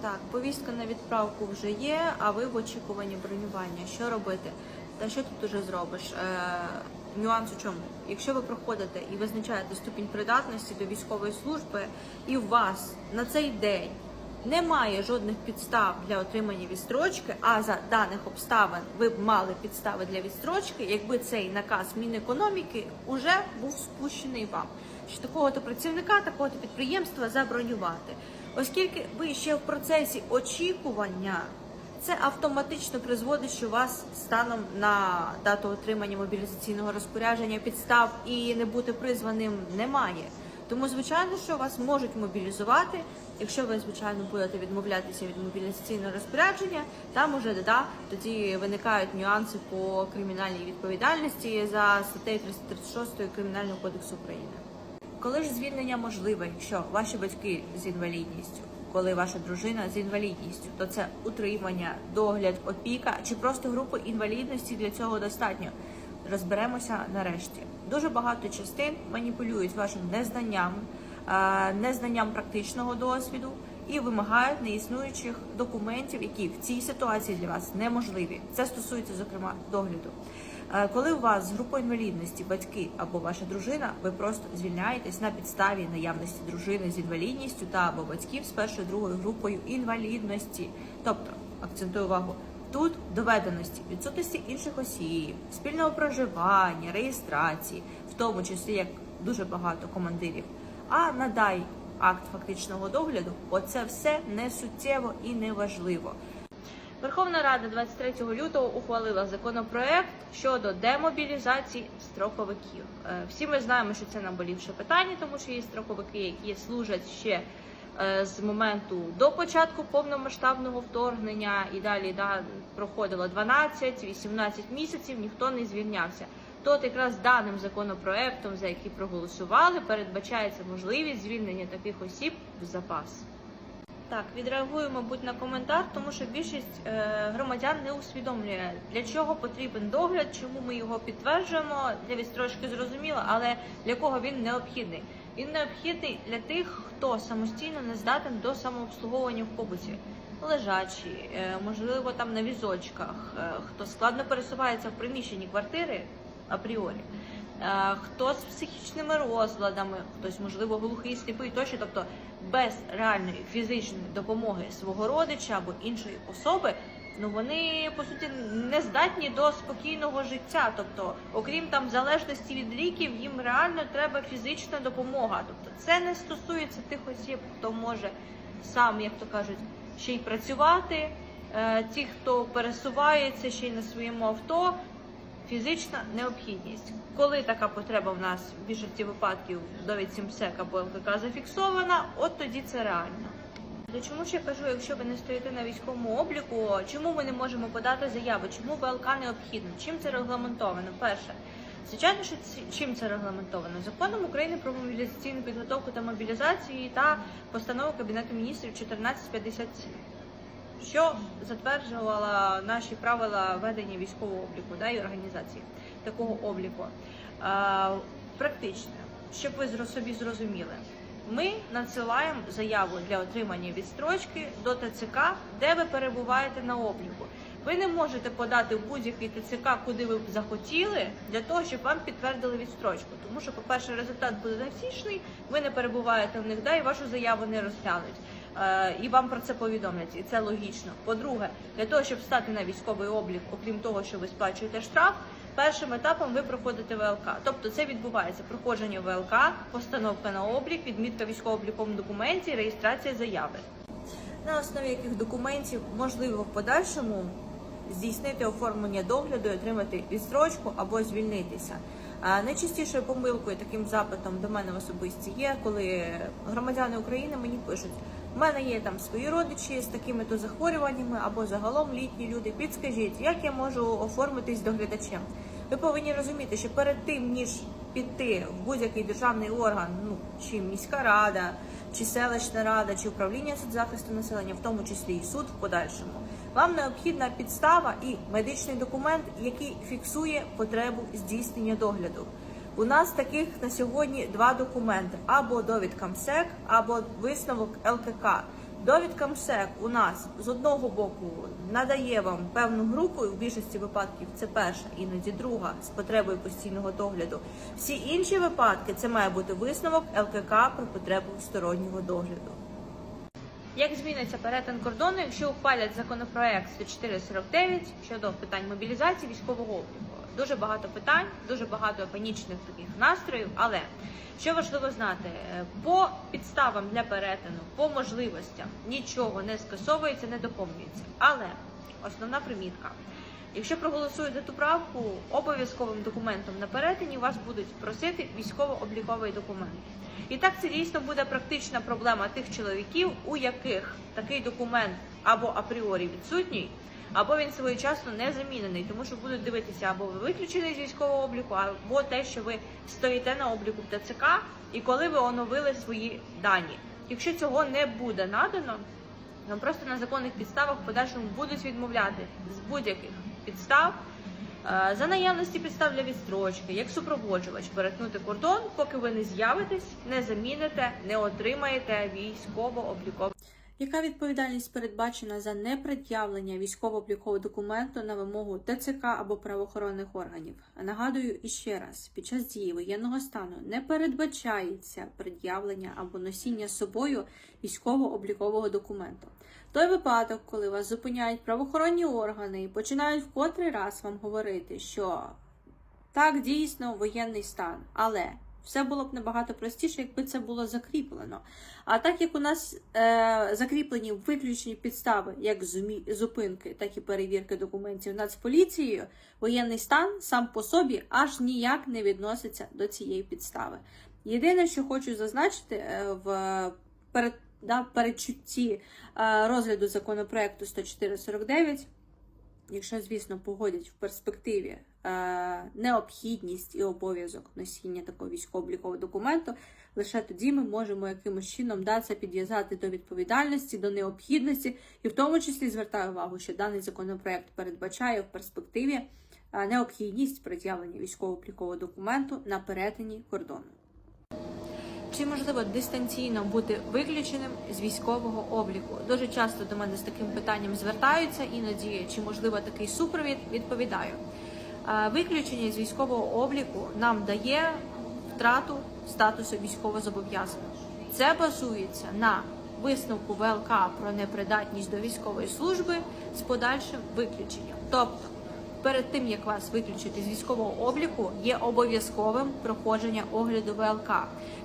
Так, повістка на відправку вже є, а ви в очікуванні бронювання. Що робити? Та що тут уже зробиш? Е, нюанс у чому? Якщо ви проходите і визначаєте ступінь придатності до військової служби, і у вас на цей день немає жодних підстав для отримання відстрочки, а за даних обставин ви б мали підстави для відстрочки, якби цей наказ Мінекономіки уже був спущений вам. Що такого-то працівника, такого-то підприємства забронювати. Оскільки ви ще в процесі очікування, це автоматично призводить, що вас станом на дату отримання мобілізаційного розпорядження підстав і не бути призваним немає. Тому, звичайно, що вас можуть мобілізувати. Якщо ви, звичайно, будете відмовлятися від мобілізаційного розпорядження, там уже да, тоді виникають нюанси по кримінальній відповідальності за статтею 336 Кримінального кодексу України. Коли ж звільнення можливе, якщо ваші батьки з інвалідністю, коли ваша дружина з інвалідністю, то це утримання, догляд, опіка чи просто групи інвалідності для цього достатньо. Розберемося нарешті. Дуже багато частин маніпулюють вашим незнанням, незнанням практичного досвіду і вимагають неіснуючих документів, які в цій ситуації для вас неможливі. Це стосується зокрема догляду. Е, Коли у вас з групою інвалідності батьки або ваша дружина, ви просто звільняєтесь на підставі наявності дружини з інвалідністю та або батьків з першою другою групою інвалідності. Тобто, акцентую увагу, тут доведеності відсутності інших осіб, спільного проживання, реєстрації, в тому числі як дуже багато командирів. А надай акт фактичного догляду, оце все не суттєво і не важливо. Верховна Рада 23 лютого ухвалила законопроект щодо демобілізації строковиків. Е, Всі ми знаємо, що це наболівше питання, тому що є строковики, які служать ще е, з моменту до початку повномасштабного вторгнення, і далі да, проходило 12-18 місяців, ніхто не звільнявся. Тут якраз даним законопроектом, за який проголосували, передбачається можливість звільнення таких осіб в запас. Так, відреагую, мабуть, на коментар, тому що більшість е, громадян не усвідомлює, для чого потрібен догляд, чому ми його підтверджуємо. Для відстрочки зрозуміло, але для кого він необхідний. Він необхідний для тих, хто самостійно не здатен до самообслуговування в побуті. Лежачі, е, можливо, там на візочках, е, хто складно пересувається в приміщенні квартири апріорі. Хто з психічними розладами, хтось, можливо, глухий, сліпий тощо, тобто без реальної фізичної допомоги свого родича або іншої особи, ну вони по суті не здатні до спокійного життя. Тобто, окрім там залежності від ліків, їм реально треба фізична допомога. Тобто, це не стосується тих осіб, хто може сам, як то кажуть, ще й працювати. Е, Ті, хто пересувається ще й на своєму авто, фізична необхідність. Коли така потреба в нас в більшості випадків довідці МСЕК або ЛКК зафіксована, от тоді це реально. То чому ж я кажу, якщо ви не стоїте на військовому обліку, чому ми не можемо подати заяву? Чому ВЛК необхідно? Чим це регламентовано? Перше, звичайно, що ці- чим це регламентовано? Законом України про мобілізаційну підготовку та мобілізацію та постанову Кабінету міністрів 1457 що затверджувала наші правила ведення військового обліку да, і організації такого обліку. Практично, щоб ви собі зрозуміли, ми надсилаємо заяву для отримання відстрочки до ТЦК, де ви перебуваєте на обліку. Ви не можете подати в будь-який ТЦК, куди ви б захотіли, для того, щоб вам підтвердили відстрочку. Тому що, по-перше, результат буде невтішний, ви не перебуваєте в них, да, і вашу заяву не розглянуть. Е, і вам про це повідомлять, і це логічно. По-друге, для того, щоб стати на військовий облік, окрім того, що ви сплачуєте штраф, першим етапом ви проходите ВЛК. Тобто це відбувається проходження ВЛК, постановка на облік, відмітка військово-обліковому документі, реєстрація заяви. На основі яких документів можливо в подальшому здійснити оформлення догляду, і отримати відстрочку або звільнитися. Найчастішою помилкою таким запитом до мене в особисті є, коли громадяни України мені пишуть: у мене є там свої родичі з такими то захворюваннями або загалом літні люди. Підскажіть, як я можу оформитись доглядачем? Ви повинні розуміти, що перед тим ніж піти в будь-який державний орган, ну чи міська рада, чи селищна рада, чи управління соцзахисту населення, в тому числі і суд в подальшому, вам необхідна підстава і медичний документ, який фіксує потребу здійснення догляду. У нас таких на сьогодні два документи: або довідка МСЕК, або висновок ЛКК. Довідка МСЕК у нас з одного боку надає вам певну групу, і в більшості випадків це перша, іноді друга з потребою постійного догляду. Всі інші випадки це має бути висновок ЛКК про потребу стороннього догляду. Як зміниться перетин кордону, якщо ухвалять законопроект 10449 щодо питань мобілізації військового обліку? Дуже багато питань, дуже багато панічних таких настроїв. Але що важливо знати, е, по підставам для перетину, по можливостям нічого не скасовується, не доповнюється. Але основна примітка. Якщо проголосуєте ту правку, обов'язковим документом на перетині вас будуть просити військово-обліковий документ. І так це дійсно буде практична проблема тих чоловіків, у яких такий документ або апріорі відсутній, або він своєчасно не замінений, тому що будуть дивитися або ви виключений з військового обліку, або те, що ви стоїте на обліку в ТЦК, і коли ви оновили свої дані. Якщо цього не буде надано, нам просто на законних підставах в подальшому будуть відмовляти з будь-яких підстав. е, За наявності підстав для відстрочки, як супроводжувач перетнути кордон, поки ви не з'явитесь, не заміните, не отримаєте військово-обліковий. Яка відповідальність передбачена за непред'явлення військово-облікового документу на вимогу ТЦК або правоохоронних органів? Нагадую іще раз: під час дії воєнного стану не передбачається пред'явлення або носіння з собою військово-облікового документу. Той випадок, коли вас зупиняють правоохоронні органи і починають в котрий раз вам говорити, що так дійсно воєнний стан, але все було б набагато простіше, якби це було закріплено. А так як у нас е, закріплені виключні підстави, як зупинки, так і перевірки документів Нацполіцією, воєнний стан сам по собі аж ніяк не відноситься до цієї підстави. Єдине, що хочу зазначити е, в перед, да, передчутті е, розгляду законопроекту 10449, якщо, звісно, погодять в перспективі необхідність і обов'язок носіння такого військово-облікового документу, лише тоді ми можемо якимось чином да, підв'язати до відповідальності, до необхідності, і в тому числі звертаю увагу, що даний законопроект передбачає в перспективі е, необхідність пред'явлення військово-облікового документу на перетині кордону. Чи можливо дистанційно бути виключеним з військового обліку? Дуже часто до мене з таким питанням звертаються, іноді чи можливо такий супровід відповідаю. Виключення з військового обліку нам дає втрату статусу військовозобов'язаного. Це базується на висновку ВЛК про непридатність до військової служби з подальшим виключенням. Тобто перед тим як вас виключити з військового обліку, є обов'язковим проходження огляду ВЛК.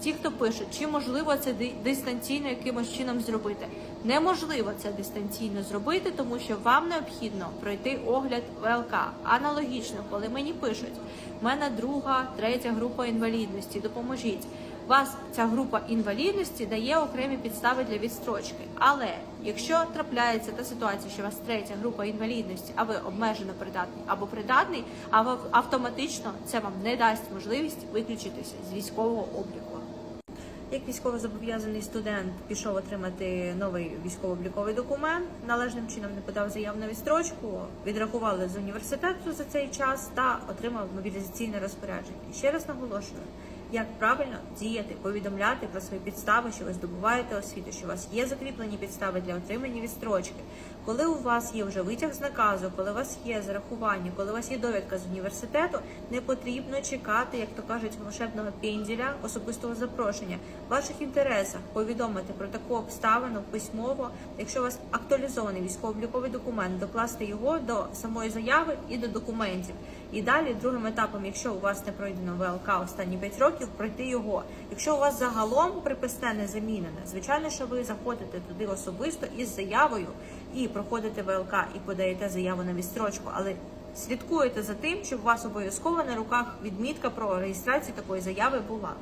Ті, хто пишуть, чи можливо це дистанційно якимось чином зробити, неможливо це дистанційно зробити, тому що вам необхідно пройти огляд ВЛК. Аналогічно, коли мені пишуть, в мене друга, третя група інвалідності, допоможіть. Вас ця група інвалідності дає окремі підстави для відстрочки. Але якщо трапляється та ситуація, що у вас третя група інвалідності, а ви обмежено придатний або придатний, а автоматично це вам не дасть можливість виключитися з військового обліку. Як військовозобов'язаний студент пішов отримати новий військово-обліковий документ, належним чином не подав заяву на відстрочку, відрахували з університету за цей час та отримав мобілізаційне розпорядження. Ще раз наголошую, як правильно діяти, повідомляти про свої підстави, що ви здобуваєте освіту, що у вас є закріплені підстави для отримання відстрочки. Коли у вас є вже витяг з наказу, коли у вас є зарахування, коли у вас є довідка з університету, не потрібно чекати, як то кажуть, волшебного пенділя, особистого запрошення. В ваших інтересах повідомити про таку обставину письмово, якщо у вас актуалізований військово-обліковий документ, докласти його до самої заяви і до документів. І далі другим етапом, якщо у вас не пройдено ВЛК останні 5 років, пройти його. Якщо у вас загалом приписне не замінене, звичайно, що ви заходите туди особисто із заявою і проходите ВЛК і подаєте заяву на відстрочку, але слідкуєте за тим, щоб у вас обов'язково на руках відмітка про реєстрацію такої заяви була.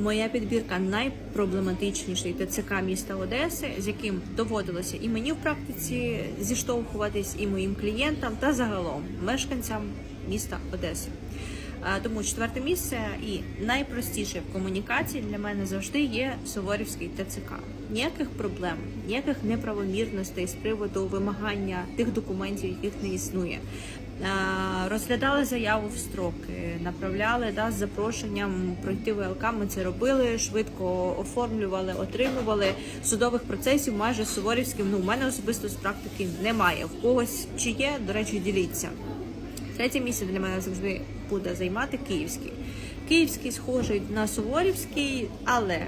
Моя підбірка найпроблематичніший ТЦК міста Одеси, з яким доводилося і мені в практиці зіштовхуватись, і моїм клієнтам, та загалом мешканцям міста Одеси. Е, Тому четверте місце і найпростіше в комунікації для мене завжди є Суворівський ТЦК. Ніяких проблем, ніяких неправомірностей з приводу вимагання тих документів, яких не існує. Е, Розглядали заяву в строки, направляли да, з запрошенням пройти ВЛК. Ми це робили, швидко оформлювали, отримували судових процесів. Майже Суворівським. Ну, у мене особисто з практики немає. В когось чи є, до речі, діліться. Третє місце для мене завжди буде займати київський. Київський схожий на Суворівський, але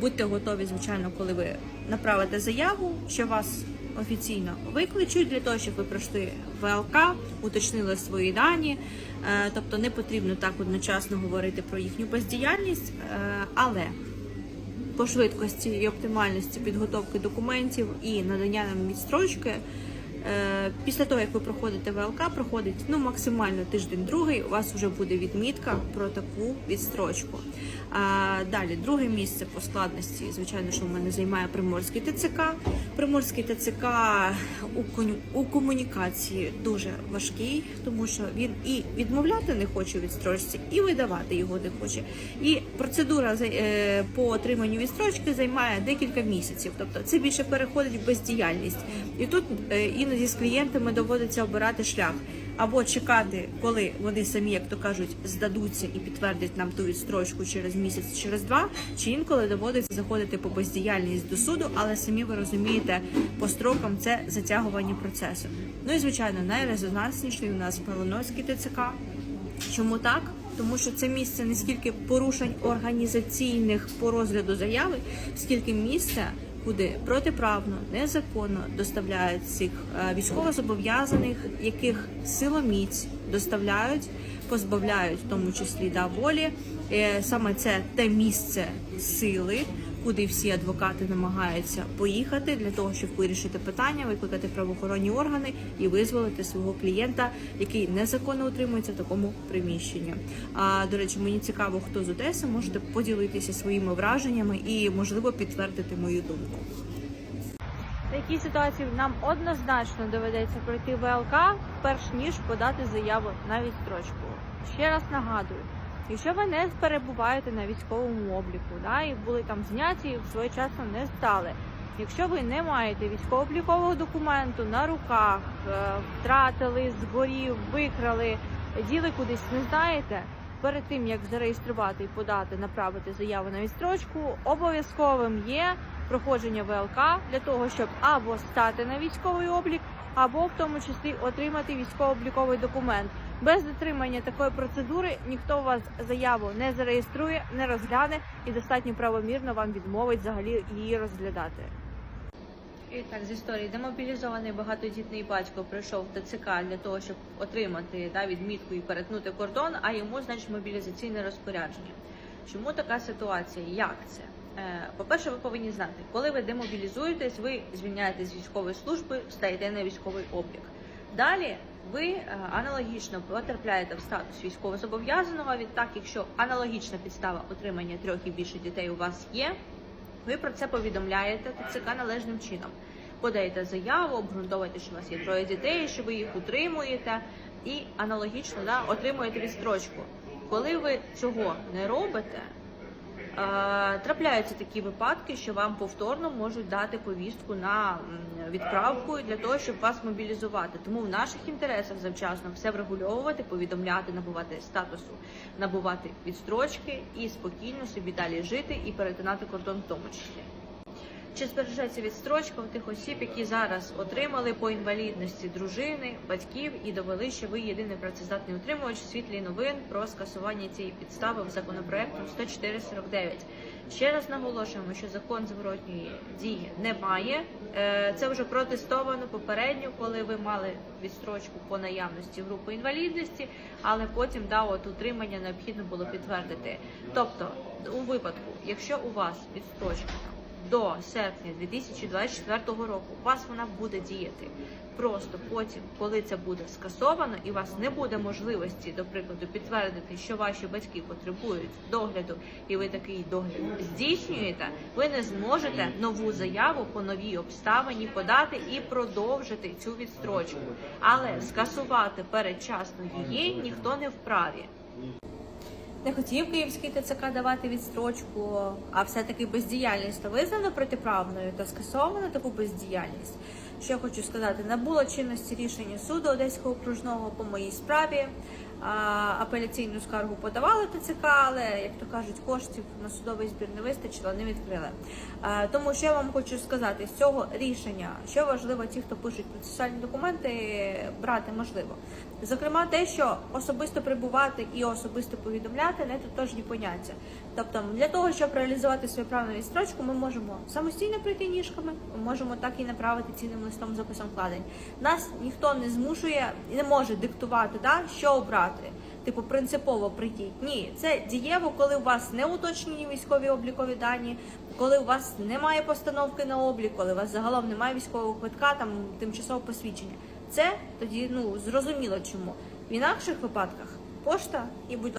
будьте готові, звичайно, коли ви направите заяву, що вас офіційно викличуть для того, щоб ви пройшли ВЛК, уточнили свої дані. Е, Тобто не потрібно так одночасно говорити про їхню бездіяльність, е, але по швидкості і оптимальності підготовки документів і надання нам відстрочки. Е, Після того, як ви проходите ВЛК, проходить ну максимально тиждень-другий. У вас вже буде відмітка про таку відстрочку. А, далі, друге місце по складності, звичайно, що в мене займає Приморський ТЦК. Приморський ТЦК у, комунікації дуже важкий, тому що він і відмовляти не хоче відстрочці, і видавати його не хоче. І процедура е, по отриманню відстрочки займає декілька місяців. Тобто це більше переходить в бездіяльність. І тут е, іноді з клієнтами доводиться обирати шлях. Або чекати, коли вони самі, як то кажуть, здадуться і підтвердять нам ту відстрочку через місяць, через два, чи інколи доводиться заходити по бездіяльність до суду, але самі ви розумієте, по строкам це затягування процесу. Ну і звичайно, найрезонансніший у нас Милоновський ТЦК. Чому так? Тому що це місце не скільки порушень організаційних по розгляду заяви, скільки місце, куди протиправно, незаконно доставляють цих е, військовозобов'язаних, яких силоміць доставляють, позбавляють в тому числі да, волі. Е, Саме це те місце сили, куди всі адвокати намагаються поїхати для того, щоб вирішити питання, викликати правоохоронні органи і визволити свого клієнта, який незаконно утримується в такому приміщенні. А до речі, мені цікаво, хто з Одеси можете поділитися своїми враженнями і можливо підтвердити мою думку. Такій ситуації нам однозначно доведеться пройти ВЛК, перш ніж подати заяву на відстрочку. Ще раз нагадую, якщо ви не перебуваєте на військовому обліку, да, і були там зняті і своєчасно не здали. Якщо ви не маєте військово-облікового документу на руках, е, втратили, згорів, викрали, діли кудись не знаєте, перед тим як зареєструвати і подати, направити заяву на відстрочку, обов'язковим є проходження ВЛК для того, щоб або стати на військовий облік, або в тому числі отримати військово-обліковий документ. Без дотримання такої процедури ніхто у вас заяву не зареєструє, не розгляне і достатньо правомірно вам відмовить взагалі її розглядати. І так, з історії демобілізований багатодітний батько прийшов в ТЦК для того, щоб отримати да, відмітку і перетнути кордон, а йому, значить, мобілізаційне розпорядження. Чому така ситуація? Як це? Е, По-перше, ви повинні знати, коли ви демобілізуєтесь, ви звільняєтесь з військової служби, стаєте на військовий облік. Далі ви е, аналогічно потрапляєте в статус військовозобов'язаного. Відтак, якщо аналогічна підстава отримання трьох і більше дітей у вас є, ви про це повідомляєте ТЦК належним чином. Подаєте заяву, обґрунтовуєте, що у вас є троє дітей, що ви їх утримуєте, і аналогічно да, отримуєте відстрочку. Коли ви цього не робите, трапляються такі випадки, що вам повторно можуть дати повістку на відправку для того, щоб вас мобілізувати. Тому в наших інтересах завчасно все врегульовувати, повідомляти, набувати статусу, набувати відстрочки і спокійно собі далі жити і перетинати кордон в тому числі. Чи збережеться відстрочка у тих осіб, які зараз отримали по інвалідності дружини, батьків і довели, що ви єдиний працездатний утримувач в світлі новин про скасування цієї підстави в законопроекту 104.49. Ще раз наголошуємо, що закон зворотньої дії немає. Е, Це вже протестовано попередньо, коли ви мали відстрочку по наявності групи інвалідності, але потім да, от утримання необхідно було підтвердити. Тобто, у випадку, якщо у вас відстрочка до серпня 2024 року у вас вона буде діяти. Просто потім, коли це буде скасовано, і у вас не буде можливості, до прикладу, підтвердити, що ваші батьки потребують догляду, і ви такий догляд здійснюєте, ви не зможете нову заяву по новій обставині подати і продовжити цю відстрочку. Але скасувати передчасно її ніхто не вправі. Не хотів Київський ТЦК давати відстрочку, а все-таки бездіяльність то визнано протиправною та скасовано таку бездіяльність. Що я хочу сказати, набуло чинності рішення суду Одеського окружного по моїй справі. А, апеляційну скаргу подавали ТЦК, але як то кажуть, коштів на судовий збір не вистачило, не відкрили. А, тому що я вам хочу сказати, з цього рішення, що важливо, ті, хто пишуть процесуальні документи, брати можливо. Зокрема, те, що особисто прибувати і особисто повідомляти не тотожні поняття. Тобто, для того, щоб реалізувати свою право на відстрочку, ми можемо самостійно прийти ніжками, ми можемо так і направити цінним листом з описом вкладень. Нас ніхто не змушує і не може диктувати, да, що обрати. Типу, принципово прийти. Ні, це дієво, коли у вас не уточнені військові облікові дані, коли у вас немає постановки на облік, коли у вас загалом немає військового квитка, там тимчасового посвідчення. Це тоді ну зрозуміло чому. В інакших випадках пошта і будь ласка.